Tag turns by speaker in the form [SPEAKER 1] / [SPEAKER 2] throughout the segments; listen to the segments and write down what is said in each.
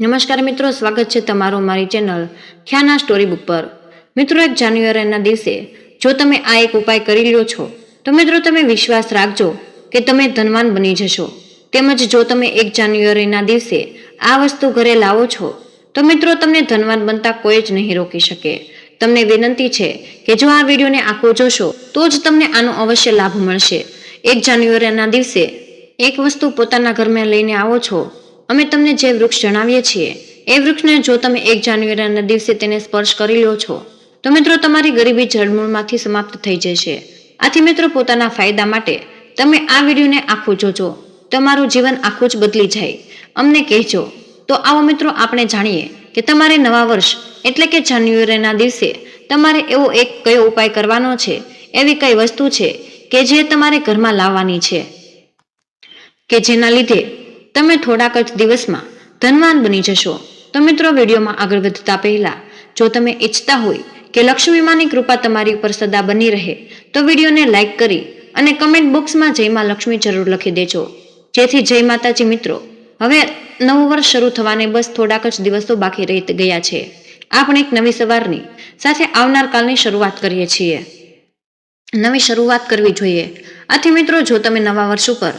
[SPEAKER 1] નમસ્કાર મિત્રો, સ્વાગત છે તમારું મારી ચેનલ ખ્યાના સ્ટોરી બુક પર. મિત્રો, એક જાન્યુઆરીના દિવસે જો તમે આ એક ઉપાય કરી લ્યો છો, તો મિત્રો તમે વિશ્વાસ રાખજો કે તમે ધનવાન બની જશો. તેમજ જો તમે એક જાન્યુઆરીના દિવસે આ વસ્તુ ઘરે લાવો છો, તો મિત્રો તમને ધનવાન બનતા કોઈ જ નહીં રોકી શકે. તમને વિનંતી છે કે જો આ વિડીયોને આખો જોશો, તો જ તમને આનો અવશ્ય લાભ મળશે. એક જાન્યુઆરીના દિવસે એક વસ્તુ પોતાના ઘરમાં લઈને આવો છો અમે તમને જે વૃક્ષ જણાવીએ છીએ, એ વૃક્ષને જો તમે એક જાન્યુઆરીના દિવસે તેને સ્પર્શ કરી લો છો, તો મિત્રો તમારી ગરીબી જળમૂળમાંથી સમાપ્ત થઈ જશે. આથી મિત્રો પોતાના ફાયદા માટે તમે આ વિડીયોને આખું જોજો. તમારું જીવન આખું જ બદલી જાય. અમને કહેજો. તો આવો મિત્રો આપણે જાણીએ કે તમારે નવા વર્ષ એટલે કે જાન્યુઆરીના દિવસે તમારે એવો એક કયો ઉપાય કરવાનો છે, એવી કઈ વસ્તુ છે કે જે તમારે ઘરમાં લાવવાની છે? કે જેના લીધે તમે થોડાક જ દિવસમાં ધનવાન બની જશો. તો મિત્રો, વિડીયોમાં આગળ વધતા પહેલા, જો તમે ઈચ્છતા હોય કે લક્ષ્મીમાની કૃપા તમારી ઉપર સદા બની રહે, તો વિડીયોને લાઈક કરી અને કમેન્ટ બોક્સમાં જય માં લક્ષ્મી જરૂર લખી દેજો. જેથી જય માતાજી મિત્રો, હવે નવું વર્ષ શરૂ થવાને બસ થોડાક જ દિવસો બાકી રહી ગયા છે. આપણે એક નવી સવારની સાથે આવનાર કાલની શરૂઆત કરીએ છીએ. નવી શરૂઆત કરવી જોઈએ. આથી મિત્રો, જો તમે નવા વર્ષ ઉપર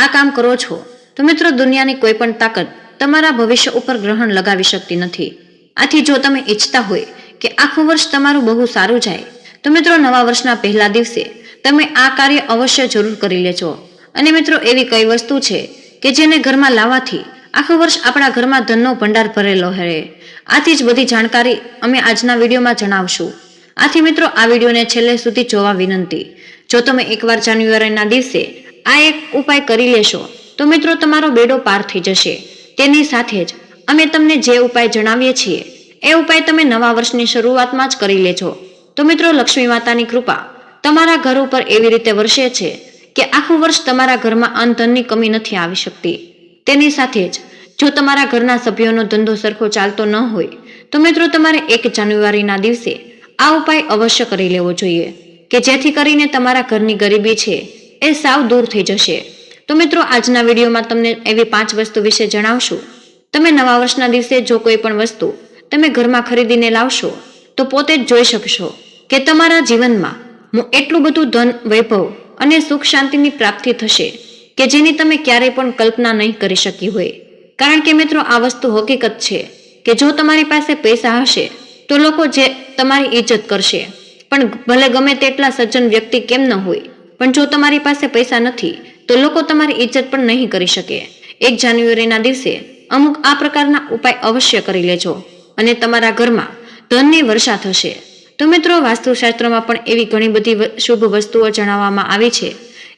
[SPEAKER 1] આ કામ કરો છો તો મિત્રો, દુનિયાની કોઈ પણ તાકાત તમારા ભવિષ્ય ઉપર ગ્રહણ લગાવી શકતી નથી. આથી જો તમે ઈચ્છતા હોય કે આખું વર્ષ તમારું બહુ સારું જાય, તો મિત્રો, નવા વર્ષના પહેલા દિવસે તમે આ કાર્ય અવશ્ય જરૂર કરી લેજો. અને મિત્રો, એવી કઈ વસ્તુ છે કે જેને ઘરમાં લાવવાથી આખું વર્ષ આપણા ઘરમાં ધનનો ભંડાર ભરેલો રહે? આથી જ બધી જાણકારી અમે આજના વિડીયોમાં જણાવશું. આથી મિત્રો, આ વિડીયોને છેલ્લે સુધી જોવા વિનંતી. જો તમે એકવાર જાન્યુઆરીના દિવસે આ એક ઉપાય કરી લેશો તો મિત્રો તમારો બેડો પાર થઈ જશે. તેની સાથે જ અમે તમને જે ઉપાય જણાવીએ છીએ, એ ઉપાય તમે નવા વર્ષની શરૂઆતમાં જ કરી લેજો. તો મિત્રો લક્ષ્મી માતાની કૃપા, તમારા ઘર ઉપર એવી રીતે વરસે છે કે આખું વર્ષ તમારા ઘરમાં અન્ન ધનની કમી નથી આવી શકતી. તેની સાથે જ જો તમારા ઘરના સભ્યોનો ધંધો સરખો ચાલતો ન હોય, તો મિત્રો તમારે એક જાન્યુઆરીના દિવસે આ ઉપાય અવશ્ય કરી લેવો જોઈએ, કે જેથી કરીને તમારા ઘરની ગરીબી છે, એ સાવ દૂર થઈ જશે. તો મિત્રો, આજના વિડીયોમાં તમને એવી પાંચ વસ્તુ વિશે જણાવશું. તમે નવા વર્ષના દિવસે જો કોઈ પણ વસ્તુ તમે ઘરમાં ખરીદીને લાવશો, તો પોતે જ જોઈ શકશો કે તમારા જીવનમાં હું એટલું બધું ધન, વૈભવ અને સુખ શાંતિની પ્રાપ્તિ થશે કે જેની તમે ક્યારેય પણ કલ્પના નહીં કરી શકી હોય. કારણ કે મિત્રો, આ વસ્તુ હકીકત છે કે જો તમારી પાસે પૈસા હશે, તો લોકો જે તમારી ઇજ્જત કરશે. પણ ભલે ગમે તેટલા સજ્જન વ્યક્તિ કેમ ન હોય, પણ જો તમારી પાસે પૈસા નથી તો લોકો તમારી ઇજ્જત પણ નહીં કરી શકે. એક જાન્યુઆરીના દિવસે અમુક આ પ્રકારના ઉપાય અવશ્ય કરી લેજો અને તમારા ઘરમાં ધનની વર્ષા થશે. તો મિત્રો, વાસ્તુશાસ્ત્રમાં પણ એવી ઘણી બધી શુભ વસ્તુઓ જણાવવામાં આવી છે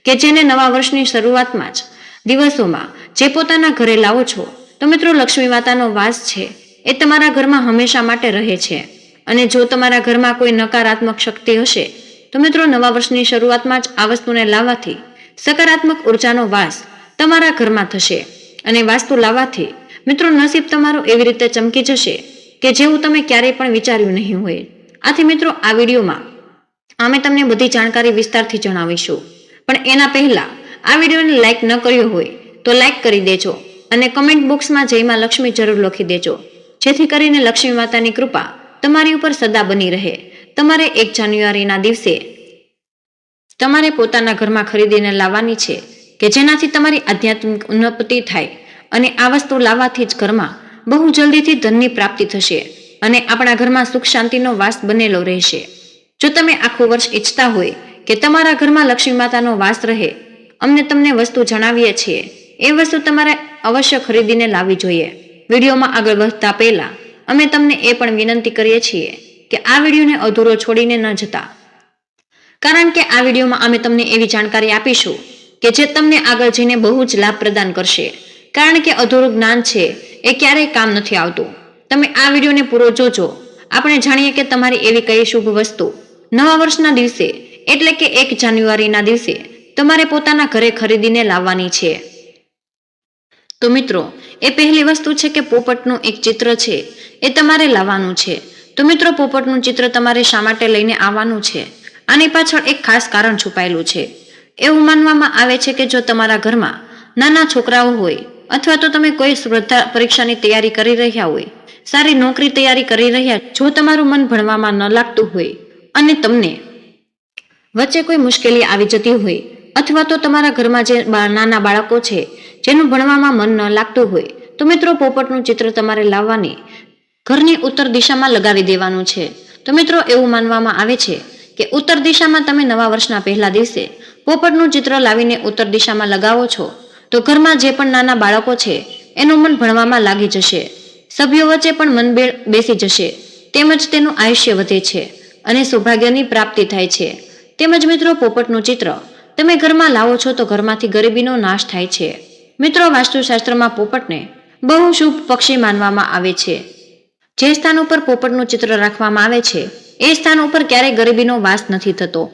[SPEAKER 1] કે જેને નવા વર્ષની શરૂઆતમાં જ દિવસોમાં જે પોતાના ઘરે લાવો છો, તો મિત્રો લક્ષ્મી માતાનો વાસ છે એ તમારા ઘરમાં હંમેશા માટે રહે છે. અને જો તમારા ઘરમાં કોઈ નકારાત્મક શક્તિ હશે, તો મિત્રો નવા વર્ષની શરૂઆતમાં જ આ વસ્તુને લાવવાથી સકારાત્મક ઉર્જાનો વાસ તમારા ઘરમાં થશે અને વાસ્તુ લાવવાથી મિત્રો, નસીબ તમારું એવી રીતે ચમકી જશે કે જેવું તમે ક્યારેય પણ વિચાર્યું નહીં હોય. આથી મિત્રો, આ વિડીયોમાં અમે તમને બધી જાણકારી વિસ્તારથી જણાવીશું. પણ એના પહેલા, આ વિડીયોને લાઈક ન કર્યો હોય તો લાઈક કરી દેજો અને કમેન્ટ બોક્સમાં જયમાં લક્ષ્મી જરૂર લખી દેજો. જેથી કરીને લક્ષ્મી માતાની કૃપા તમારી ઉપર સદા બની રહે. તમારે એક જાન્યુઆરીના દિવસે તમારે પોતાના ઘરમાં ખરીદીને લાવવાની છે કે જેનાથી તમારી આધ્યાત્મિક ઉન્નતિ થાય અને આ વસ્તુ લાવવાથી જ ઘરમાં બહુ જલ્દીથી ધનની પ્રાપ્તિ થશે અને આપણા ઘરમાં સુખ શાંતિનો વાસ બનેલો રહેશે. જો તમે આખું વર્ષ ઈચ્છતા હોય કે તમારા ઘરમાં લક્ષ્મી માતાનો વાસ રહે, અમને તમને વસ્તુ જણાવીએ છીએ. એ વસ્તુ તમારે અવશ્ય ખરીદીને લાવવી જોઈએ. વિડીયોમાં આગળ વધતા પહેલાં અમે તમને એ પણ વિનંતી કરીએ છીએ કે આ વિડીયોને અધૂરો છોડીને ન જતા. કારણ કે આ વિડીયોમાં અમે તમને એવી જાણકારી આપીશું કે જે તમને આગળ જઈને બહુ જ લાભ પ્રદાન કરશે. કારણ કે અધૂરું જ્ઞાન છે, એ ક્યારેય કામ નથી આવતું. તમે આ વિડીયોને પૂરો જોજો. આપણે જાણીએ કે તમારી એવી કઈ શુભ વસ્તુ. નવા વર્ષના દિવસે, એટલે કે એક જાન્યુઆરીના દિવસે, તમારે પોતાના ઘરે ખરીદીને લાવવાની છે. તો મિત્રો, એ પહેલી વસ્તુ છે કે પોપટનું એક ચિત્ર છે, એ તમારે લાવવાનું છે. તો મિત્રો, પોપટનું ચિત્ર તમારે શા માટે લઈને આવવાનું છે? આની પાછળ એક ખાસ કારણ છુપાયેલું છે. એવું માનવામાં આવે છે કે જો તમારા ઘરમાં નાના છોકરાઓ હોય અથવા તો તમે કોઈ સ્પર્ધા પરીક્ષાની તૈયારી કરી રહ્યા હોય, સારી નોકરી તૈયારી કરી રહ્યા, જો તમારું મન ભણવામાં ન લાગતું હોય અને તમને વચ્ચે કોઈ મુશ્કેલી આવી જતી હોય અથવા તો તમારા ઘરમાં જે નાના બાળકો છે, જેનું ભણવામાં મન ન લાગતું હોય, તો મિત્રો પોપટનું ચિત્ર તમારે લાવવાની ઘરની ઉત્તર દિશામાં લગાવી દેવાનું છે. તો મિત્રો એવું માનવામાં આવે છે કે ઉત્તર દિશામાં તમે નવા વર્ષના પહેલા દિવસે પોપટનું ચિત્ર લાવીને ઉત્તર દિશામાં લગાવો છો, તો ઘરમાં જે પણ નાના બાળકો છે, એનું મન ભણવામાં લાગી જશે. સભ્યો વચ્ચે પણ મનબેળ બેસી જશે. તેમજ તેનું આયુષ્ય વધે છે અને સૌભાગ્યની પ્રાપ્તિ થાય છે. તેમજ મિત્રો, પોપટનું ચિત્ર તમે ઘરમાં લાવો છો તો ઘરમાંથી ગરીબીનો નાશ થાય છે. મિત્રો, વાસ્તુશાસ્ત્રમાં પોપટને બહુ શુભ પક્ષી માનવામાં આવે છે. જે સ્થાન ઉપર પોપટનું ચિત્ર રાખવામાં આવે છે એ સ્થાન ઉપર ક્યારેય ગરીબીનો વાસ નથી થતો.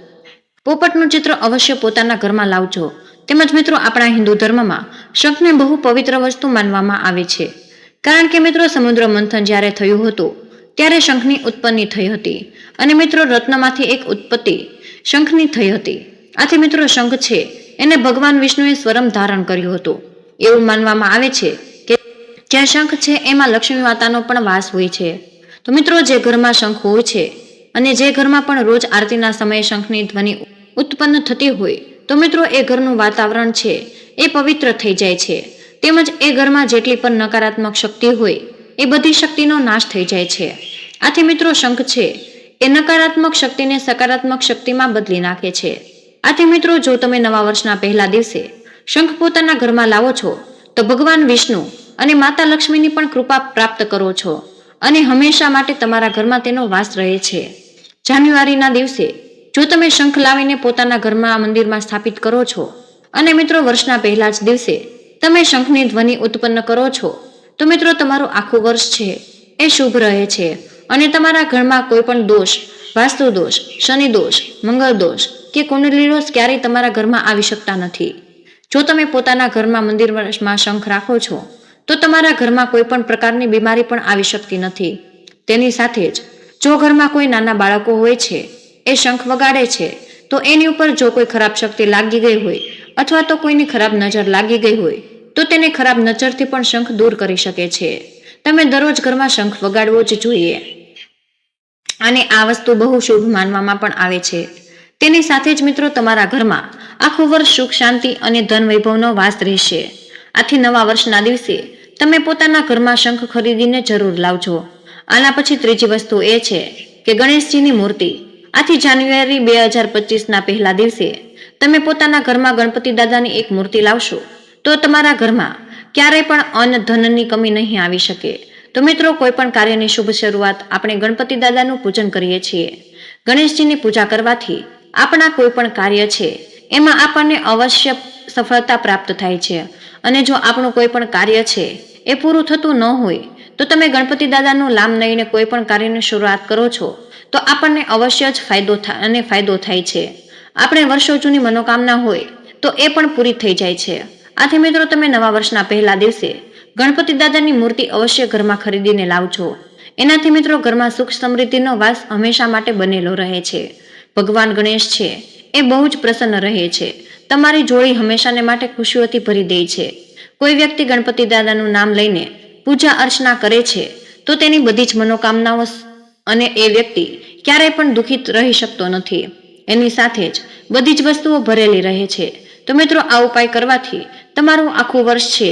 [SPEAKER 1] પોપટનું ચિત્ર અવશ્ય પોતાના ઘરમાં લાવજો. તેમજ મિત્રો, આપણા હિન્દુ ધર્મમાં શંખને બહુ પવિત્ર વસ્તુ માનવામાં આવે છે. કારણ કે મિત્રો, સમુદ્ર મંથન જ્યારે થયું હતું, ત્યારે શંખની ઉત્પન્ન થઈ હતી. અને મિત્રો, રત્નમાંથી એક ઉત્પત્તિ શંખની થઈ હતી. આથી મિત્રો, શંખ છે, એને ભગવાન વિષ્ણુએ સ્વરમ ધારણ કર્યું હતું. એવું માનવામાં આવે છે કે જ્યાં શંખ છે, એમાં લક્ષ્મી માતાનો પણ વાસ હોય છે. તો મિત્રો, જે ઘરમાં શંખ હોય છે અને જે ઘરમાં પણ રોજ આરતીના સમયે શંખની ધ્વનિ ઉત્પન્ન થતી હોય, તો મિત્રો એ ઘરનું વાતાવરણ છે, એ પવિત્ર થઈ જાય છે. તેમજ એ ઘરમાં જેટલી પણ નકારાત્મક શક્તિ હોય, એ બધી શક્તિનો નાશ થઈ જાય છે. આથી મિત્રો શંખ છે, એ નકારાત્મક શક્તિને સકારાત્મક શક્તિમાં બદલી નાખે છે. આથી મિત્રો જો તમે નવા વર્ષના પહેલા દિવસે શંખ પોતાના ઘરમાં લાવો છો, તો ભગવાન વિષ્ણુ અને માતા લક્ષ્મીની પણ કૃપા પ્રાપ્ત કરો છો. અને હંમેશા માટે તમારા ઘરમાં તેનો વાસ રહે છે. જાન્યુઆરીના દિવસે, જો તમે શંખ લાવીને પોતાના ઘરમાં મંદિરમાં સ્થાપિત કરો છો, અને મિત્રો વર્ષના પહેલા જ દિવસે તમે શંખની ધ્વનિ ઉત્પન્ન કરો છો, તો મિત્રો તમારું આખું વર્ષ છે, એ શુભ રહે છે. અને તમારા ઘરમાં કોઈ પણ દોષ, વાસ્તુ દોષ, શનિ દોષ, મંગળ દોષ કે કુંડલી દોષ ક્યારેય તમારા ઘરમાં આવી શકતા નથી. જો તમે પોતાના ઘરમાં મંદિરમાં શંખ રાખો છો તો તમારા ઘરમાં કોઈ પણ પ્રકારની બીમારી પણ આવી શકતી નથી. તેની સાથે જ, જો ઘરમાં કોઈ નાના બાળકો હોય છે, એ શંખ વગાડે છે, તો એની ઉપર જો કોઈ ખરાબ શક્તિ લાગી ગઈ હોય, અથવા તો કોઈની ખરાબ નજર લાગી ગઈ હોય, તો તેને ખરાબ નજરથી પણ શંખ દૂર કરી શકે છે. તમે દરરોજ ઘરમાં શંખ વગાડવો જ જોઈએ. અને આ વસ્તુ બહુ શુભ માનવામાં પણ આવે છે. તેની સાથે જ મિત્રો તમારા ઘરમાં આખું વર્ષ સુખ, શાંતિ અને ધન વૈભવનો વાસ રહેશે. આથી નવા વર્ષના દિવસે તમે પોતાના ઘરમાં શંખ ખરીદીને જરૂર લાવજો. આના પછી ત્રીજી વસ્તુ એ છે કે ગણેશજીની મૂર્તિ. આથી જાન્યુઆરી બે હજાર પચીસના પહેલા દિવસે તમે પોતાના ઘરમાં ગણપતિ દાદાની એક મૂર્તિ લાવશો. તો તમારા ઘરમાં ક્યારેય પણ અન્ન ધનની કમી નહીં આવી શકે. તો મિત્રો, કોઈ પણ કાર્યની શુભ શરૂઆત આપણે ગણપતિ દાદાનું પૂજન કરીએ છીએ. ગણેશજીની પૂજા કરવાથી આપણા કોઈ પણ કાર્ય છે, એમાં આપણને અવશ્ય સફળતા પ્રાપ્ત થાય છે. અને જો આપણું કોઈ પણ કાર્ય છે, એ પૂરું થતું ન હોય, તો તમે ગણપતિ દાદાનું લામ લઈને કોઈ પણ કાર્યની શરૂઆત કરો છો, તો આપણને અવશ્ય જ ફાયદો થાય અને ફાયદો થાય છે. આપણે વર્ષો જૂની મનોકામના હોય, તો એ પણ પૂરી થઈ જાય છે. આથી મિત્રો, તમે નવા વર્ષના પહેલા દિવસે ગણપતિ દાદાની મૂર્તિ અવશ્ય ઘરમાં ખરીદીને લાવજો. એનાથી મિત્રો, ઘરમાં સુખ સમૃદ્ધિનો વાસ હંમેશા માટે બનેલો રહે છે. ભગવાન ગણેશ છે, એ બહુ જ પ્રસન્ન રહે છે. તમારી જોડી હંમેશાને માટે ખુશીઓથી ભરી દે છે. કોઈ વ્યક્તિ ગણપતિ દાદાનું નામ લઈને પૂજા અર્ચના કરે છે, તો તેની બધી જ મનોકામનાઓ અને એ વ્યક્તિ ક્યારેય પણ દુઃખિત રહી શકતો નથી. એની સાથે જ બધી જ વસ્તુઓ ભરેલી રહે છે. તો મિત્રો, આ ઉપાય કરવાથી તમારું આખું વર્ષ છે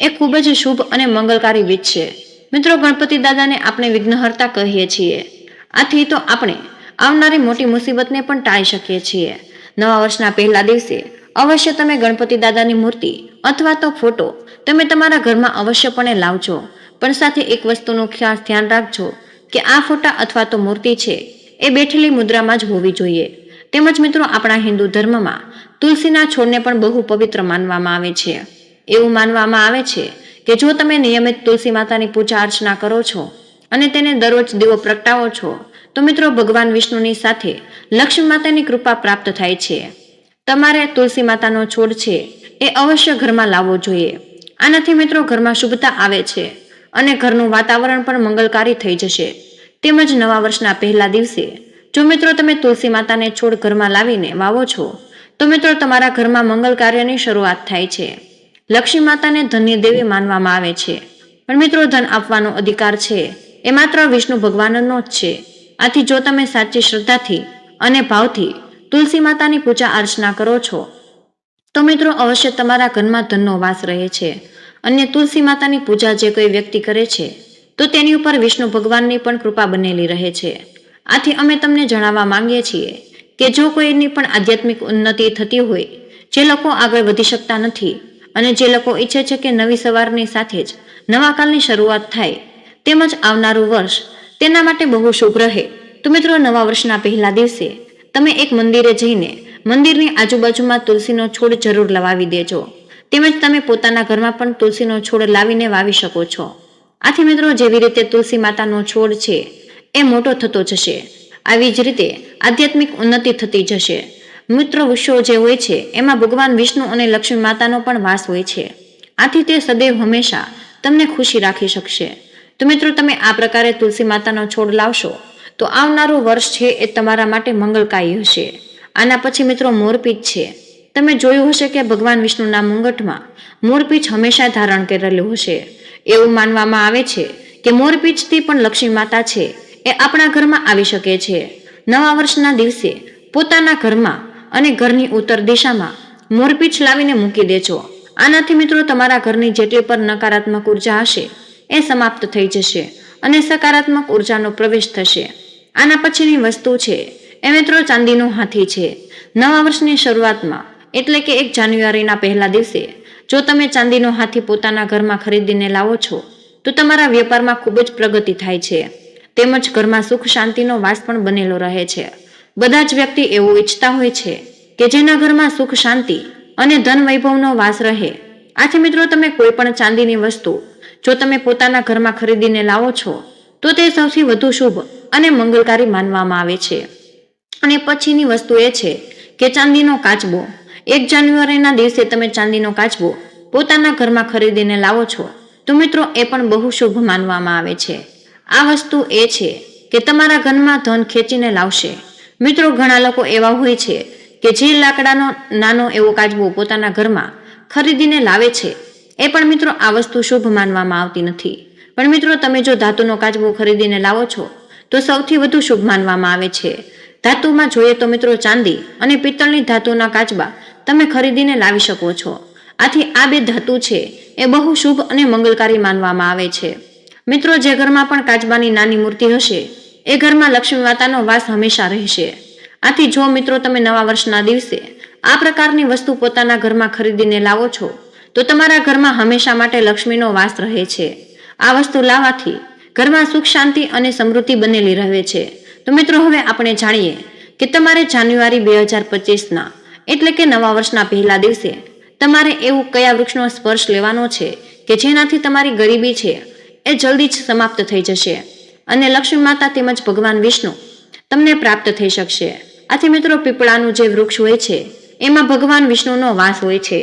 [SPEAKER 1] એ ખૂબ જ શુભ અને મંગલકારી વીતશે મિત્રો, ગણપતિ દાદાને આપણે વિઘ્નહર્તા કહીએ છીએ. આથી તો આપણે આવનારી મોટી મુસીબતને પણ ટાળી શકીએ છીએ. નવા વર્ષના પહેલા દિવસે અવશ્ય તમે ગણપતિ દાદાની મૂર્તિ અથવા તો ફોટો તમે તમારા ઘરમાં અવશ્યપણે લાવજો. પણ સાથે એક વસ્તુનું ખાસ ધ્યાન રાખજો કે આ ફોટા અથવા તો મૂર્તિ છે એ બેઠેલી મુદ્રામાં જ હોવી જોઈએ. તેમજ મિત્રો આપણા હિન્દુ ધર્મમાં તુલસીના છોડને પણ બહુ પવિત્ર માનવામાં આવે છે. એવું માનવામાં આવે છે કે જો તમે નિયમિત તુલસી માતાની પૂજા અર્ચના કરો છો અને તેને દરરોજ દીવો પ્રગટાવો છો, તો મિત્રો ભગવાન વિષ્ણુની સાથે લક્ષ્મી માતાની કૃપા પ્રાપ્ત થાય છે. તમારે તુલસી માતાનો છોડ છે, એ અવશ્ય ઘરમાં લાવવો જોઈએ. આનાથી મિત્રો ઘરમાં શુભતા આવે છે અને ઘરનું વાતાવરણ પણ મંગલકારી થઈ જશે. તેમજ નવા વર્ષના પહેલા દિવસે, જો મિત્રો તમે તુલસી માતાને છોડ ઘરમાં લાવીને વાવો છો, તો મિત્રો તમારા ઘરમાં મંગલ કાર્યની શરૂઆત થાય છે. લક્ષ્મી માતાને ધન્ય દેવી માનવામાં આવે છે. પણ મિત્રો ધન આપવાનો અધિકાર છે, એ માત્ર વિષ્ણુ ભગવાનનો જ છે. આથી જો તમે સાચી શ્રદ્ધાથી અને ભાવથી તુલસી માતાની પૂજા અર્ચના કરો છો. તો મિત્રો, અવશ્ય તમારા ઘરમાં ધનનો વાસ રહે છે. અને તુલસી માતાની પૂજા જે કોઈ વ્યક્તિ કરે છે, તો તેની ઉપર વિષ્ણુ ભગવાનની પણ કૃપા બનેલી રહે છે. આથી અમે તમને જણાવવા માંગીએ છીએ કે જો કોઈની પણ આધ્યાત્મિક ઉન્નતિ થતી હોય, જે લોકો આગળ વધી શકતા નથી અને જે લોકો ઈચ્છે છે કે નવી સવારની સાથે જ નવા કાલની શરૂઆત થાય, તેમજ આવનારું વર્ષ તેના માટે બહુ શુભ રહે. તો મિત્રો, નવા વર્ષના પહેલા દિવસે તમે એક મંદિરે જઈને મંદિરની આજુબાજુમાં તુલસીનો છોડ જરૂર લવાવી દેજો. તેમજ તમે પોતાના ઘરમાં પણ તુલસીનો છોડ લાવીને વાવી શકો છો. આથી મિત્રો, જેવી રીતે તુલસી માતાનો છોડ છે, એ મોટો થતો જશે. આવી જ રીતે આધ્યાત્મિક ઉન્નતિ થતી જશે. મિત્ર વૃક્ષો જે હોય છે, એમાં ભગવાન વિષ્ણુ અને લક્ષ્મી માતાનો પણ વાસ હોય છે. આથી તે સદૈવ હંમેશા તમને ખુશી રાખી શકશે. તો મિત્રો, તમે આ પ્રકારે તુલસી માતાનો છોડ લાવશો તો આવનારું વર્ષ છે એ તમારા માટે મંગળકારી હશે. આના પછી મિત્રો મોરપીઠ છે. તમે જોયું હશે કે ભગવાન વિષ્ણુના મુંગટમાં મોરપીંછ હંમેશા ધારણ કરેલું હશે. એવું માનવામાં આવે છે કે મોરપીંછથી પણ લક્ષ્મી માતા છે એ આપણા ઘરમાં આવી શકે છે. નવા વર્ષના દિવસે પોતાના ઘરમાં અને ઘરની ઉત્તર દિશામાં મોરપીંછ લાવીને મૂકી દેજો. આનાથી મિત્રો તમારા ઘરની જેટલી પણ નકારાત્મક ઊર્જા હશે એ સમાપ્ત થઈ જશે અને સકારાત્મક ઉર્જાનો પ્રવેશ થશે. આના પછીની વસ્તુ છે. એ મિત્રો ચાંદીનો હાથી છે. નવા વર્ષની શરૂઆતમાં, એટલે કે એક જાન્યુઆરીના પહેલા દિવસે, જો તમે ચાંદીનો હાથી પોતાના ઘરમાં ખરીદીને લાવો છો, તો તમારા વેપારમાં ખૂબ જ પ્રગતિ થાય છે. તેમજ ઘરમાં સુખ શાંતિનો વાસ પણ બનેલો રહે છે. બધા જ વ્યક્તિ એવું ઈચ્છતા હોય છે કે જેના ઘરમાં સુખ શાંતિ અને ધન વૈભવનો વાસ રહે. આથી મિત્રો તમે કોઈ પણ ચાંદીની વસ્તુ, જો તમે પોતાના ઘરમાં ખરીદીને લાવો છો તો તે સૌથી વધુ શુભ અને મંગળકારી માનવામાં આવે છે. અને પછીની વસ્તુ એ છે કે ચાંદીનો કાચબો. એક જાન્યુઆરીના દિવસે તમે ચાંદીનો કાચબો પોતાના ઘરમાં ખરીદીને લાવો છો, તો મિત્રો એ પણ બહુ શુભ માનવામાં આવે છે. આ વસ્તુ એ છે કે તમારા ઘરમાં ધન ખેંચીને લાવશે. મિત્રો, ઘણા લોકો એવા હોય છે કે જે લાકડાનો નાનો એવો કાચબો પોતાના ઘરમાં ખરીદીને લાવે છે. એ પણ મિત્રો આ વસ્તુ શુભ માનવામાં આવતી નથી. પણ મિત્રો, તમે જો ધાતુનો કાચબો ખરીદીને લાવો છો, તો સૌથી વધુ શુભ માનવામાં આવે છે. ધાતુમાં જોઈએ તો મિત્રો, ચાંદી અને પિત્તળની ધાતુના કાચબા તમે ખરીદીને લાવી શકો છો. આથી આ બે ધાતુ છે, એ બહુ શુભ અને મંગલકારી માનવામાં આવે છે. મિત્રો, જે ઘરમાં પણ કાચબાની નાની મૂર્તિ હશે, એ ઘરમાં લક્ષ્મી માતાનો વાસ હંમેશા રહેશે. આથી જો મિત્રો, તમે નવા વર્ષના દિવસે આ પ્રકારની વસ્તુ પોતાના ઘરમાં ખરીદીને લાવો છો, તો તમારા ઘરમાં હંમેશા માટે લક્ષ્મીનો વાસ રહે છે. આ વસ્તુ લાવવાથી ઘરમાં સુખ, શાંતિ અને સમૃદ્ધિ બનેલી રહે છે. તો મિત્રો, હવે આપણે જાણીએ કે તમારે જાન્યુઆરી બે હજાર પચીસના એટલે કે નવા વર્ષના પહેલા દિવસે તમારે એવું કયા વૃક્ષનો સ્પર્શ લેવાનો છે કે જેનાથી તમારી ગરીબી છે એ જલ્દી જ સમાપ્ત થઈ જશે અને લક્ષ્મી માતા તેમજ ભગવાન વિષ્ણુ તમને પ્રાપ્ત થઈ શકશે. આથી મિત્રો, પીપળાનું જે વૃક્ષ હોય છે, એમાં ભગવાન વિષ્ણુનો વાસ હોય છે.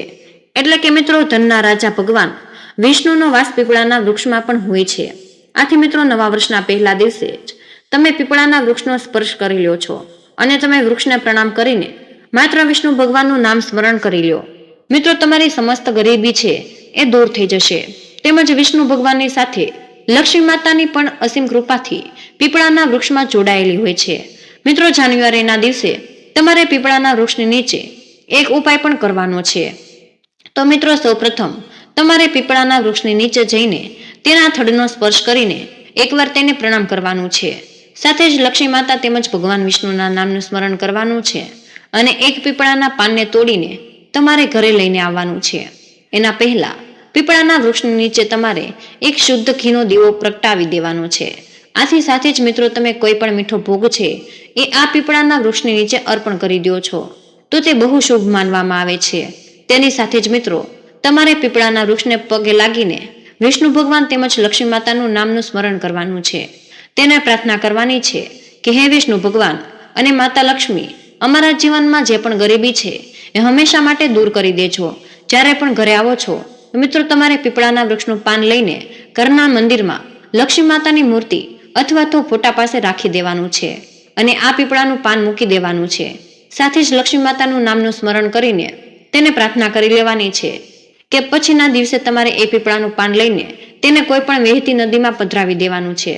[SPEAKER 1] એટલે કે મિત્રો, ધનના રાજા ભગવાન વિષ્ણુનો વાસ પીપળાના વૃક્ષમાં પણ હોય છે. આથી મિત્રો નવા વર્ષના પહેલા દિવસે જ તમે પીપળાના વૃક્ષનો સ્પર્શ કરી લ્યો છો અને તમે વૃક્ષને પ્રણામ કરીને માત્ર વિષ્ણુ ભગવાનનું નામ સ્મરણ કરી લ્યો. મિત્રો તમારી સમસ્ત ગરીબી છે એ દૂર થઈ જશે. તેમજ વિષ્ણુ ભગવાનની સાથે લક્ષ્મી માતાની પણ અસીમ કૃપાથી પીપળાના વૃક્ષમાં જોડાયેલી હોય છે. મિત્રો જાન્યુઆરીના દિવસે તમારે પીપળાના વૃક્ષની નીચે એક ઉપાય પણ કરવાનો છે. તો મિત્રો સૌપ્રથમ તમારે પીપળાના વૃક્ષની નીચે જઈને તેના થડનો સ્પર્શ કરીને એકવાર તેને પ્રણામ કરવાનું છે. સાથે જ લક્ષ્મી માતા તેમજ ભગવાન વિષ્ણુના નામનું સ્મરણ કરવાનું છે અને એક પીપળાના પાનને તોડીને તમારે ઘરે લઈને આવવાનું છે. એના પહેલા પીપળાના વૃક્ષની નીચે તમારે એક શુદ્ધ ઘીનો દીવો પ્રગટાવી દેવાનો છે. આથી સાથે જ મિત્રો તમે કોઈ પણ મીઠો ભોગ છે એ આ પીપળાના વૃક્ષની નીચે અર્પણ કરી દો છો. તો તે બહુ શુભ માનવામાં આવે છે. તેની સાથે જ મિત્રો તમારે પીપળાના વૃક્ષને પગે લાગીને વિષ્ણુ ભગવાન તેમજ લક્ષ્મી માતાનું નામનું સ્મરણ કરવાનું છે. તેને પ્રાર્થના કરવાની છે કે હે વિષ્ણુ ભગવાન, અને માતા લક્ષ્મી, અમારા જીવનમાં જે પણ ગરીબી છે, એ હંમેશા માટે દૂર કરી દેજો. જ્યારે પણ ઘરે આવો છો, મિત્રો તમારે પીપળાના વૃક્ષનું પાન લઈને ઘરના મંદિરમાં લક્ષ્મી માતાની મૂર્તિ અથવા તો ફોટા પાસે રાખી દેવાનું છે અને આ પીપળાનું પાન મૂકી દેવાનું છે. સાથે જ લક્ષ્મી માતાનું નામનું સ્મરણ કરીને તેને પ્રાર્થના કરી લેવાની છે. કે પછીના દિવસે તમારે એ પીપળાનું પાન લઈને તેને કોઈ પણ વહેતી નદીમાં પધરાવી દેવાનું છે.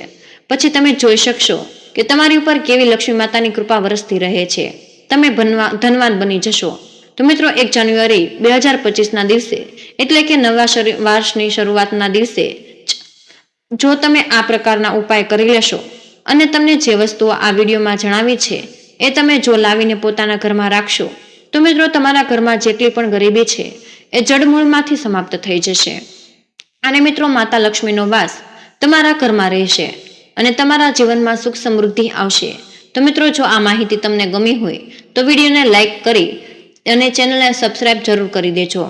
[SPEAKER 1] પછી તમે જોઈ શકશો કે તમારી ઉપર કેવી લક્ષ્મી માતાની કૃપા વરસતી રહે છે. તમે ધનવાન બની જશો. તો મિત્રો, એક જાન્યુઆરી બે હજાર પચીસના દિવસે, એટલે કે નવા વર્ષની શરૂઆતના દિવસે જો તમે આ પ્રકારના ઉપાય કરી લેશો અને તમને જે વસ્તુઓ આ વિડીયોમાં જણાવી છે, એ તમે જો લાવીને પોતાના ઘરમાં રાખશો, તો મિત્રો, તમારા ઘરમાં જેટલી પણ ગરીબી છે એ જડમૂળમાંથી સમાપ્ત થઈ જશે. અને મિત્રો, માતા લક્ષ્મીનો વાસ તમારા ઘરમાં રહેશે અને તમારા જીવનમાં સુખ સમૃદ્ધિ આવશે. તો મિત્રો, જો આ માહિતી તમને ગમી હોય, તો વિડીયોને લાઈક કરી અને ચેનલને સબસ્ક્રાઈબ જરૂર કરી દેજો.